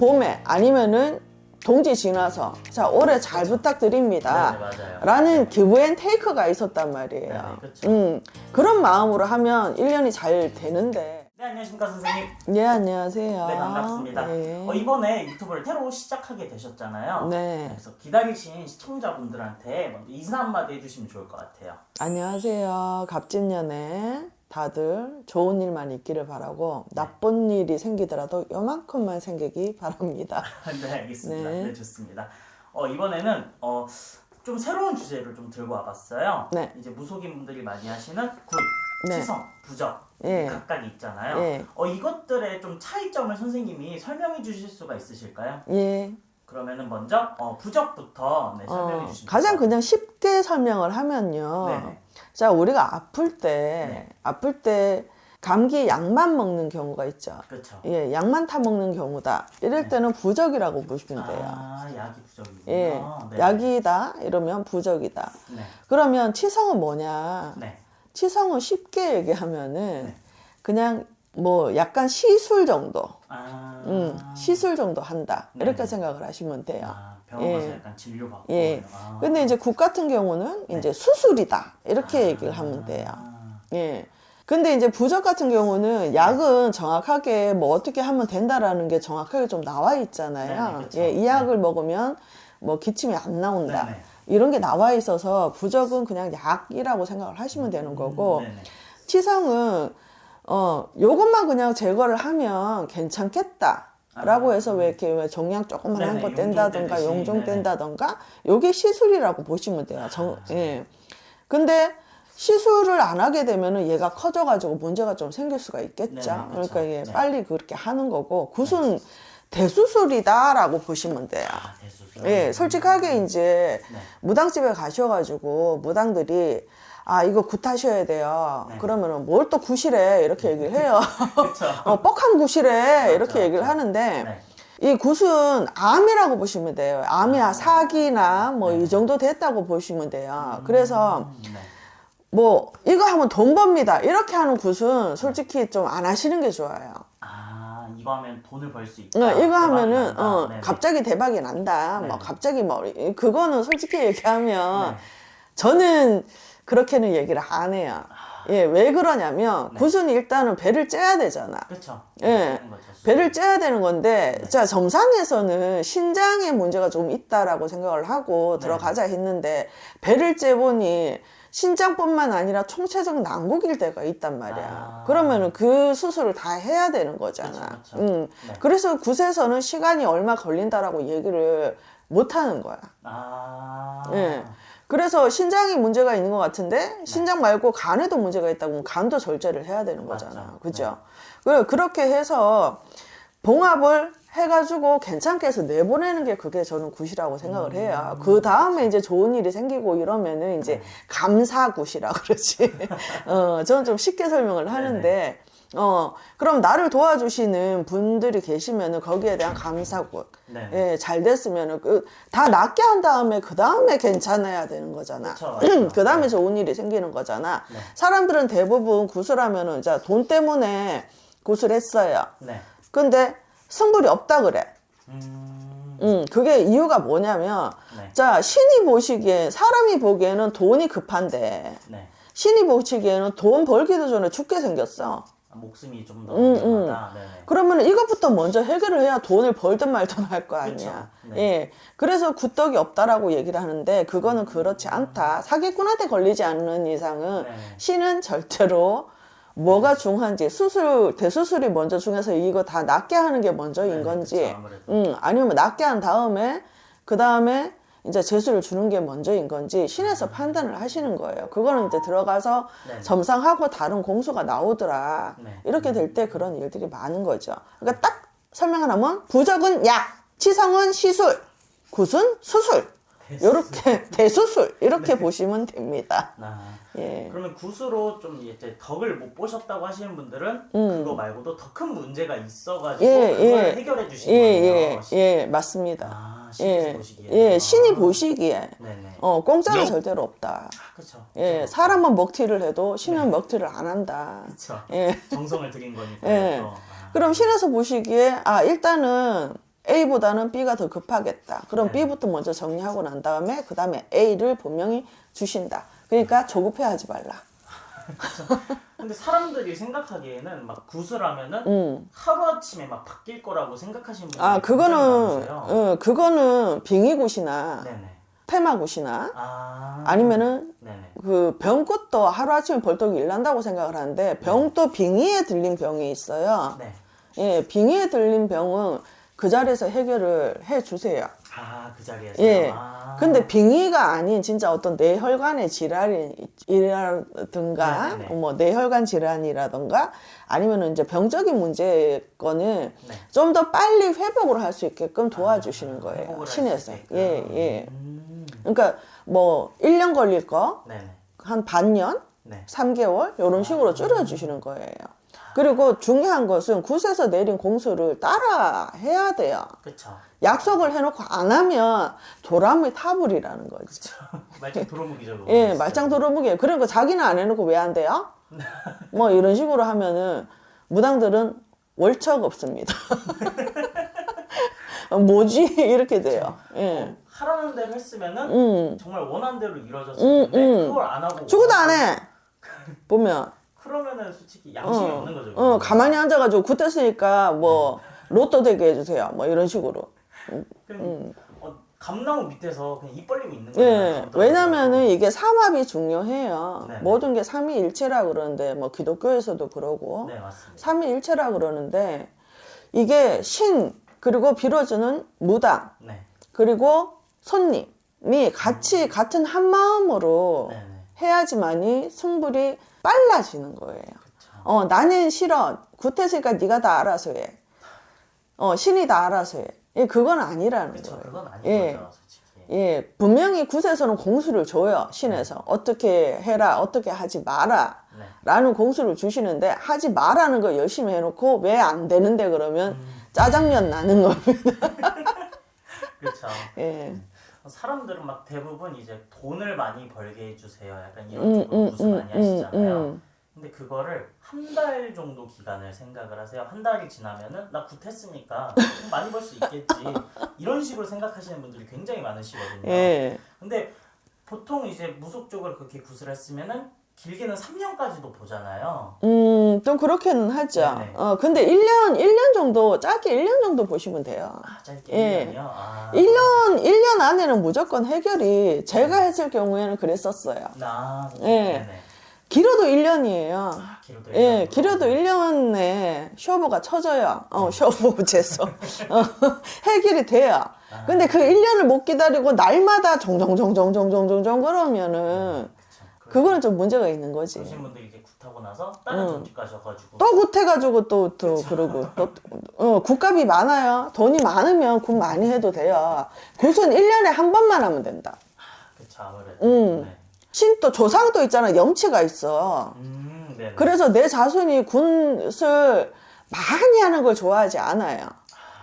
봄에 아니면은 동지 지나서 자 올해 잘 부탁드립니다. 네, 맞아요. 라는 기브 앤 테이크가 있었단 말이에요. 네, 그쵸. 음, 그런 마음으로 하면 1년이 잘 되는데. 네 안녕하십니까 선생님. 네, 안녕하세요. 네 반갑습니다. 네. 어, 이번에 유튜브를 새로 시작하게 되셨잖아요. 네. 그래서 기다리신 시청자분들한테 먼저 인사 한마디 해주시면 좋을 것 같아요. 안녕하세요. 갑진년에 다들 좋은 일만 있기를 바라고 나쁜 일이 생기더라도 요만큼만 생기기 바랍니다. 네 알겠습니다. 네. 네, 좋습니다. 어, 이번에는 어, 좀 새로운 주제를 좀 들고 와봤어요. 네. 이제 무속인 분들이 많이 하시는 굿, 네. 치성, 부적 예. 각각 있잖아요. 예. 어, 이것들의 좀 차이점을 선생님이 설명해 주실 수가 있으실까요? 예. 그러면은 먼저 어, 부적부터 네, 설명해 어, 주시면 가장 그냥 쉽게 설명을 하면요. 네네. 자, 우리가 아플 때, 네. 아플 때 감기 약만 먹는 경우가 있죠. 그렇죠. 예, 약만 타 먹는 경우다. 이럴 때는 부적이라고 보시면 돼요. 아, 약이 부적이군요. 예, 네. 약이다 이러면 부적이다. 네. 그러면 치성은 뭐냐? 네. 치성은 쉽게 얘기하면은 네. 그냥 뭐 약간 시술 정도, 아. 음, 시술 정도 한다 네. 이렇게 생각을 하시면 돼요. 아, 병원 가서 예. 약간 진료받고. 예. 아. 근데 이제 국 같은 경우는 이제 수술이다 이렇게 얘기를 하면 돼요. 아. 예. 근데 이제 부적 같은 경우는 약은 정확하게 뭐 어떻게 하면 된다라는 게 정확하게 좀 나와 있잖아요. 네네, 그쵸. 예, 이 약을 먹으면 뭐 기침이 안 나온다. 네네. 이런 게 나와 있어서 부적은 그냥 약이라고 생각을 하시면 되는 거고 음. 치성은 어 요것만 그냥 제거를 하면 괜찮겠다 라고 아. 해서 왜 이렇게 왜 종양 조그만 네네, 한거 용종 뗀다던가. 용종 네네. 뗀다던가 요게 시술이라고 보시면 돼요. 정, 아, 예. 근데 시술을 안 하게 되면은 얘가 커져가지고 문제가 좀 생길 수가 있겠죠. 네네, 그쵸. 그러니까 이게 네. 빨리 그렇게 하는 거고 굿은 대수술이다라고 보시면 돼요. 아, 대수술. 예, 솔직하게 이제 네. 무당집에 가셔가지고 무당들이 아 이거 굿하셔야 돼요. 네. 그러면은 뭘 또 굿이래 이렇게 얘기를 해요. 어, 뻑한 굿이래 이렇게 맞죠, 얘기를 맞죠. 하는데 네. 이 굿은 암이라고 보시면 돼요. 암이야 사기나 뭐 이 정도 됐다고 보시면 돼요. 그래서 음, 네. 뭐 이거 하면 돈 법니다 이렇게 하는 굿은 솔직히 좀 안 하시는 게 좋아요. 아, 이거 하면 돈을 벌 수 있다. 어, 이거 대박이 하면은 난다. 어, 네네. 갑자기 대박이 난다. 뭐 네. 갑자기 뭐 이- 그거는 솔직히 얘기하면 네. 저는 그렇게는 얘기를 안 해요. 예, 왜 그러냐면 네. 굿은 일단은 배를 째야 되잖아. 그쵸. 예. 거죠. 배를 째야 되는 건데, 네. 자, 정상에서는 신장에 문제가 좀 있다라고 생각을 하고 네. 들어가자 했는데, 배를 째보니 신장뿐만 아니라 총체적 난국일 때가 있단 말이야. 아. 그러면은 그 수술을 다 해야 되는 거잖아. 그쵸, 그쵸. 음. 네. 그래서 굿에서는 시간이 얼마 걸린다라고 얘기를 못 하는 거야. 아. 예. 그래서 신장이 문제가 있는 것 같은데 네. 신장 말고 간에도 문제가 있다고 하면 간도 절제를 해야 되는 맞죠. 거잖아. 그죠? 그 그렇게 해서 봉합을 해가지고 괜찮게 해서 내보내는 게 그게 저는 굿이라고 생각을 음. 해요. 그 다음에 이제 좋은 일이 생기고 이러면은 네. 이제 감사 굿이라 그러지. 어, 저는 좀 쉽게 설명을 하는데, 어, 그럼 나를 도와주시는 분들이 계시면은 거기에 대한 감사굿. 네. 예, 잘 됐으면은 그 다 낫게 한 다음에 그 다음에 괜찮아야 되는 거잖아. 그 다음에 네. 좋은 일이 생기는 거잖아. 네. 사람들은 대부분 구슬하면은 자 돈 때문에 구슬했어요. 네. 근데 승불이 없다 그래. 음. 음, 그게 이유가 뭐냐면 네. 자 신이 보시기에 사람이 보기에는 돈이 급한데 네. 신이 보시기에는 돈 벌기도 전에 죽게 생겼어. 아, 목숨이 좀 더 음, 위험하다. 네네. 그러면 이것부터 먼저 해결을 해야 돈을 벌든 말든 할 거 아니야. 그쵸. 네. 예. 그래서 굿덕이 없다라고 얘기를 하는데 그거는 그렇지 않다. 사기꾼한테 걸리지 않는 이상은 네. 신은 절대로 뭐가 중요한지 수술 대수술이 먼저 중요해서 이거 다 낫게 하는 게 먼저인 네, 건지 아무래도. 음, 아니면 낫게 한 다음에 그 다음에 이제 재수를 주는 게 먼저인 건지 신에서 판단을 하시는 거예요. 그거는 이제 들어가서 네. 점상하고 다른 공수가 나오더라. 네. 이렇게 될 때 그런 일들이 많은 거죠. 그러니까 딱 설명을 하면 부적은 약, 치성은 시술, 굿은 수술. 이렇게 대수술 이렇게 네. 보시면 됩니다. 아. 예. 그러면 굿으로 좀 이제 덕을 못 보셨다고 하시는 분들은 음. 그거 말고도 더 큰 문제가 있어가지고 예, 그걸 예. 해결해 주신 예, 거예요. 예, 예, 맞습니다. 아, 신이 예, 보시기에. 예, 신이 아. 보시기에 네네. 어 공짜는 절대로 없다. 아, 그쵸. 예, 사람은 먹튀를 해도 신은 먹튀를 안 한다. 그쵸. 예. 정성을 들인 거니까. 예. 또. 아. 그럼 신에서 보시기에 아 일단은 A보다는 B가 더 급하겠다. 그럼 네. B부터 먼저 정리하고 난 다음에 그 다음에 A를 분명히 주신다. 그러니까 조급해 하지 말라. 근데 사람들이 생각하기에는 막 구슬하면은 음. 하루아침에 막 바뀔 거라고 생각하시는 분들이 아 그거는 많으세요. 어, 그거는 빙의굿이나 네네. 테마굿이나 아. 아니면은 네네. 그 병꽃도 하루아침에 벌떡 일난다고 생각을 하는데 병도 빙의에 들린 병이 있어요. 네. 예, 빙의에 들린 병은 그 자리에서 해결을 해 주세요. 아, 그 자리에서. 예. 아. 근데 빙의가 아닌 진짜 어떤 뇌혈관의 질환이라든가 네네네. 뭐 뇌혈관 질환이라든가 아니면은 이제 병적인 문제 거는 네. 좀더 빨리 회복을 할 수 있게끔 도와주시는 아, 거예요. 할수 신에서. 예, 예. 음. 그러니까 뭐 1년 걸릴 거. 한 반년, 네. 3개월 이런 식으로 줄여 주시는 거예요. 그리고 중요한 것은 굿에서 내린 공수를 따라 해야 돼요. 그쵸. 약속을 해놓고 안 하면 도라미 타불이라는 거지. 말짱 도루묵이죠. 그거. 예. 말짱 도루묵이에요. 그러니까 자기는 안 해놓고 왜 안 돼요? 뭐 이런 식으로 하면은 무당들은 월척 없습니다. 뭐지 이렇게 돼요. 예. 어, 하라는 대로 했으면은 음, 정말 원하는 대로 이루어졌을 음, 텐데 음. 그걸 안 하고 죽어도 안 해. 보면 그러면은 솔직히 양심이 어, 없는 거죠. 어. 가만히 앉아가지고 굿했으니까 뭐 로또 되게 해주세요. 뭐 이런 식으로. 그냥 어, 감나무 밑에서 그냥 입 벌리고 있는 음. 예, 거예요. 왜냐면은 이게 삼합이 중요해요. 네네. 모든 게 삼위일체라 그러는데 뭐 기독교에서도 그러고 네 맞습니다. 삼위일체라 그러는데 이게 신 그리고 빌어주는 무당 네. 그리고 손님이 같이 같은 한 마음으로 네네. 해야지만이 승불이 빨라지는 거예요. 그쵸. 어 나는 싫어 굿했으니까 네가 다 알아서 해. 어 신이 다 알아서 해. 예, 그건 아니라는 그쵸. 거예요. 그건 아닌 예. 거죠 솔직히. 예, 분명히 굿에서는 공수를 줘요, 신에서. 어떻게 해라, 어떻게 하지 마라. 네. 라는 공수를 주시는데, 하지 마라는 거 열심히 해놓고, 왜 안 되는데 그러면 음. 짜장면 나는 겁니다. 그렇죠. 예. 사람들은 막 대부분 이제 돈을 많이 벌게 해주세요. 약간 이런 음, 쪽으로 음, 무슨 음, 많이 하시잖아요. 음. 근데 그거를 한 달 정도 기간을 생각을 하세요. 한 달이 지나면은 나 굿했으니까 좀 많이 벌 수 있겠지. 이런 식으로 생각하시는 분들이 굉장히 많으시거든요. 예. 근데 보통 이제 무속적으로 그렇게 굿을 했으면은 길게는 3년까지도 보잖아요. 음, 좀 그렇게는 하죠. 네네. 어, 근데 1년, 1년 정도, 짧게 1년 정도 보시면 돼요. 아, 짧게 예. 1년이요? 아. 1년, 1년 안에는 무조건 해결이, 제가 네. 했을 경우에는 그랬었어요. 아, 예. 네네. 길어도 1년이에요. 아, 길어도 1년. 예, 길어도 1년에 쇼버가 쳐져요. 어, 네. 쇼버, 재서. 어, 해결이 돼요. 아. 근데 그 1년을 못 기다리고 날마다 정정정정정정정 그러면은 그거는 좀 문제가 있는 거지. 그러신 분들이 이제 굿하고 나서 다른 점집 가셔가지고 또 굿해가지고 또, 또, 그러고. 또, 어, 굿값이 많아요. 돈이 많으면 굿 많이 해도 돼요. 굿은 1년에 한 번만 하면 된다. 그쵸 아무래도 음. 네. 신또 조상도 있잖아. 염치가 있어. 음, 네네. 그래서 내 자손이 굿을 많이 하는 걸 좋아하지 않아요.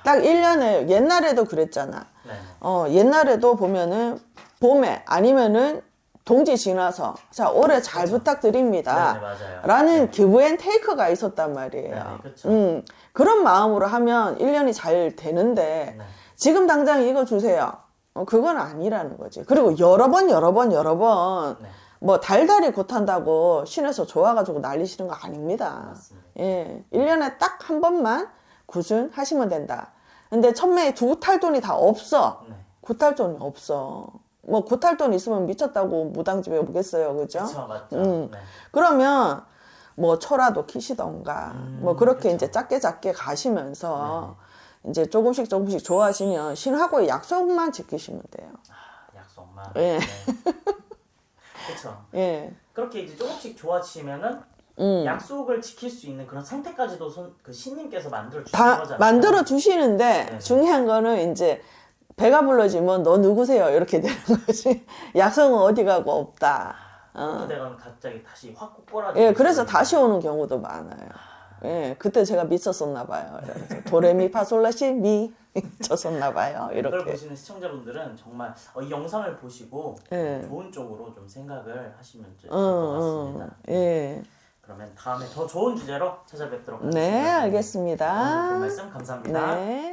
딱 1년에, 옛날에도 그랬잖아. 네네. 어, 옛날에도 보면은 봄에 아니면은 동지 지나서 자, 올해 잘 부탁드립니다. 네네 맞아요. 라는 기브 앤 테이크가 있었단 말이에요. 그쵸. 음, 그런 마음으로 하면 1년이 잘 되는데 네. 지금 당장 이거 주세요. 어, 그건 아니라는 거지. 그리고 여러 번, 여러 번, 여러 번, 네. 뭐, 달달이 곧한다고 신에서 좋아가지고 난리시는 거 아닙니다. 맞습니다. 예. 1년에 딱 한 번만 굿은 하시면 된다. 근데 천매에 두 탈돈이 다 없어. 네. 굿할 돈이 없어. 뭐, 굿할 돈 있으면 미쳤다고 무당집에 오겠어요. 그죠? 그쵸 맞죠. 음. 네. 그러면 뭐 초라도 키시던가 음, 뭐 그렇게 그쵸. 이제 작게 작게 가시면서 이제 조금씩 조금씩 좋아지면 신하고의 약속만 지키시면 돼요. 아, 약속만. 예. 네. 그쵸. 예. 그렇게 이제 조금씩 좋아지면은 음. 약속을 지킬 수 있는 그런 상태까지도 손, 그 신님께서 만들어 다 거잖아요. 만들어 주시는데 네. 중요한 거는 이제 배가 불러지면 너 누구세요 이렇게 되는 거지. 약속은 어디 가고 없다. 그렇게 되면 갑자기 다시 확 꼬꾸라지. 예, 그래서 다시 오는 경우도 많아요. 예, 그때 제가 미쳤었나 봐요. 이러면서 도레미 파솔라시 미 쳤었나 봐요. 이렇게. 보시는 시청자분들은 정말 어, 이 영상을 보시고 예. 좋은 쪽으로 좀 생각을 하시면 될 응, 것 응. 같습니다. 예. 그러면 다음에 더 좋은 주제로 찾아뵙도록 하겠습니다. 네, 오늘 알겠습니다. 말씀 감사합니다. 네.